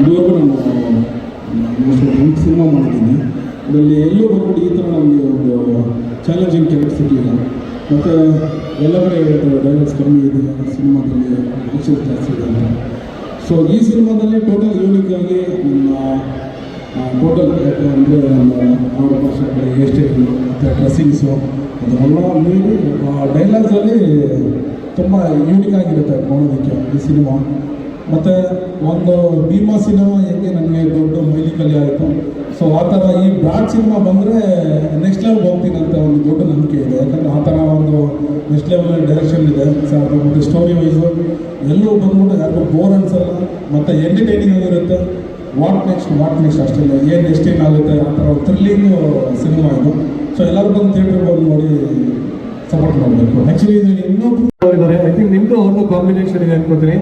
ಇದುವರೆಗೂ ನಾನು ಎಂಟು ಸಿನಿಮಾ ಮಾಡಿದ್ದೀನಿ. ಅದರಲ್ಲಿ ಎಲ್ಲೂ ಬಂದ್ಬಿಟ್ಟು ಈ ಥರ ನಮಗೆ ಒಂದು ಚಾಲೆಂಜಿಂಗ್ ಕ್ಯಾರೆಕ್ಟ್ ಸಿಗಲಿಲ್ಲ ಮತ್ತು ಎಲ್ಲ ಕಡೆ ಹೇಳ್ತಾರೆ ಡೈಲಾಗ್ಸ್ ಕಮ್ಮಿ ಇದೆ ಸಿನಿಮಾದಲ್ಲಿ ಆಕ್ಷನ್ ಜಾಸ್ತಿ ಇದೆ ಅಂತ. ಸೊ ಈ ಸಿನಿಮಾದಲ್ಲಿ ಟೋಟಲ್ ಯೂನಿಕ್ ಆಗಿ ನಮ್ಮ ಟೋಟಲ್ ಅಂದರೆ ನಮ್ಮ ಅವರ ಭಾಷೆ ಹೇರ್ ಸ್ಟೈಲು ಮತ್ತು ಡ್ರೆಸ್ಸಿಂಗ್ಸು ಅದೆಲ್ಲ ಡೈಲಾಗ್ಸಲ್ಲಿ ತುಂಬ ಯೂನಿಕ್ ಆಗಿರುತ್ತೆ ನೋಡೋದಕ್ಕೆ ಈ ಸಿನಿಮಾ. ಮತ್ತು ಒಂದು ಭೀಮಾ ಸಿನಿಮಾ ಹೆಂಗೆ ನನಗೆ ದೊಡ್ಡ ಮೈಲಿಕಲ್ಲಿ ಆಯಿತು. ಸೊ ಆ ಥರ ಈ ಬ್ರಾಡ್ ಸಿನಿಮಾ ಬಂದರೆ ನೆಕ್ಸ್ಟ್ ಲೆವೆಲ್ ಹೋಗ್ತೀನಿ ಅಂತ ಒಂದು ದೊಡ್ಡ ನಂಬಿಕೆ ಇದೆ. ಯಾಕಂದರೆ ಆ ಥರ ಒಂದು ನೆಕ್ಸ್ಟ್ ಲೆವೆಲ್ ಡೈರೆಕ್ಷನ್ ಇದೆ. ಸರ್ ಮತ್ತು ಸ್ಟೋರಿ ವೈಸು ಎಲ್ಲೂ ಬಂದ್ಬಿಟ್ಟು ಯಾರಿಗೂ ಬೋರ್ ಅನ್ಸಲ್ಲ. ಮತ್ತು ಎಂಟರ್ಟೈನಿಂಗ್ ಆಗಿರುತ್ತೆ ವಾಟ್ ನೆಕ್ಸ್ಟ್ ವಾಟ್ ನೆಕ್ಸ್ಟ್ ಅಷ್ಟಿಲ್ಲ ಏನು ನೆಕ್ಸ್ಟ್ ಏನಾಗುತ್ತೆ ಆ ಥರ ಥ್ರಿಲ್ಲಿಂಗು ಸಿನಿಮಾ ಇದು. ಸೊ ಎಲ್ಲರೂ ಬಂದು ಥಿಯೇಟ್ರಿಗೆ ಬಂದು ನೋಡಿ ಸಪೋರ್ಟ್ ಮಾಡಬೇಕು. ಆ್ಯಕ್ಚುಲಿ ಇದು ಐ ಥಿಂಕ್ ನಿಮ್ಮದು ಅವ್ರದ್ದು ಕಾಂಬಿನೇಷನ್ ಇದೆ ಅನ್ಕೋತೀನಿ.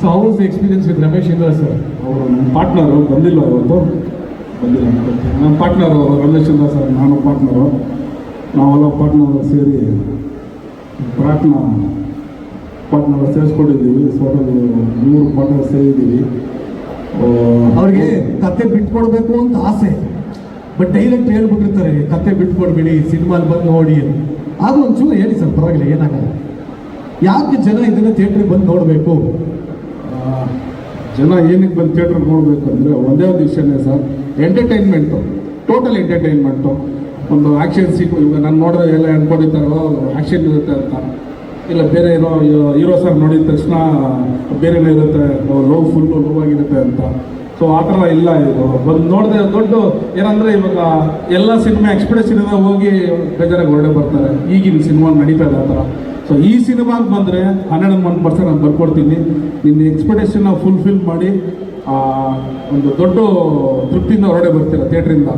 So how experience with Ramesh Indra sir ಅವರು ನಮ್ಮ ಪಾರ್ಟ್ನರು ಬಂದಿಲ್ಲ ಇವತ್ತು ಬಂದಿಲ್ಲ ನಮ್ಮ ಪಾರ್ಟ್ನರು ರಮೇಶ್ ಚಂದ್ರ ಸರ್ ನಾನು ಪಾರ್ಟ್ನರು. ನಾವೆಲ್ಲ ಪಾರ್ಟ್ನರ್ ಸೇರಿ ಪ್ರಾಟ್ನ ಪಾರ್ಟ್ನರ್ ಸೇರಿಸ್ಕೊಂಡಿದ್ದೀವಿ. ಸೋಟಲ್ ಮೂರು ಪಾರ್ಟ್ನರ್ ಸೇರಿದ್ದೀವಿ. ಅವ್ರಿಗೆ ಕತೆ ಬಿಟ್ಕೊಡ್ಬೇಕು ಅಂತ ಆಸೆ. ಬಟ್ ಡೈರೆಕ್ಟ್ ಹೇಳ್ಬಿಟ್ಟಿರ್ತಾರೆ ಕತೆ ಬಿಟ್ಕೊಡ್ಬೇಡಿ ಸಿನಿಮಾಲ್ ಬಂದು ನೋಡಿ ಆಗ ಒಂಚೂರು ಹೇಳಿ ಸರ್ ಪರವಾಗಿಲ್ಲ ಏನಾಗಲ್ಲ. ಯಾಕೆ ಜನ ಇದನ್ನ ಥಿಯೇಟ್ರಿಗೆ ಬಂದು ನೋಡಬೇಕು? ಜನ ಏನಕ್ಕೆ ಬಂದು ಥಿಯೇಟ್ರ್ ನೋಡಬೇಕು ಅಂದರೆ ಒಂದೇ ಒಂದು ವಿಷಯನೇ ಸರ್ ಎಂಟರ್ಟೈನ್ಮೆಂಟು ಟೋಟಲ್ ಎಂಟರ್ಟೈನ್ಮೆಂಟು ಒಂದು ಆ್ಯಕ್ಷನ್ ಸೀಕ್ ಇವಾಗ ನಾನು ನೋಡಿದ್ರೆ ಎಲ್ಲ ಎಂಡ್ಕೊಂಡಿರ್ತಾರೋ ಆ್ಯಕ್ಷನ್ ಇರುತ್ತೆ ಅಂತ. ಇಲ್ಲ, ಬೇರೆ ಏನೋ ಹೀರೋ ಸರ್ ನೋಡಿದ ತಕ್ಷಣ ಬೇರೆನೇ ಇರುತ್ತೆ ಲೋ ಫುಲ್ಲು ಲೋ ಆಗಿರುತ್ತೆ ಅಂತ. ಸೊ ಆ ಥರ ಇಲ್ಲ ಇದು. ಬಂದು ನೋಡಿದ್ರೆ ದೊಡ್ಡ ಏನಂದರೆ ಇವಾಗ ಎಲ್ಲ ಸಿನಿಮಾ ಎಕ್ಸ್ಪೆಕ್ಟೇಷನ್ ಇಂದ ಹೋಗಿ ಬೇಜಾರಾಗಿ ಹೊರಡೆ ಬರ್ತಾರೆ. ಈಗಿನ ಸಿನಿಮಾ ನಡೀತಾ ಇದೆ ಆ ಥರ. ಸೊ ಈ ಸಿನಿಮಾಗೆ ಬಂದರೆ ಹನ್ನೆರಡು ಒನ್ ಪರ್ಸೆಂಟ್ ನಾನು ಬರ್ಕೊಡ್ತೀನಿ. ನಿನ್ನ ಎಕ್ಸ್ಪೆಕ್ಟೇಷನ್ನ ಫುಲ್ಫಿಲ್ ಮಾಡಿ ಒಂದು ದೊಡ್ಡ ತೃಪ್ತಿಯಿಂದ ಹೊರಡೆ ಬರ್ತೀರ ಥಿಯೇಟ್ರಿಂದ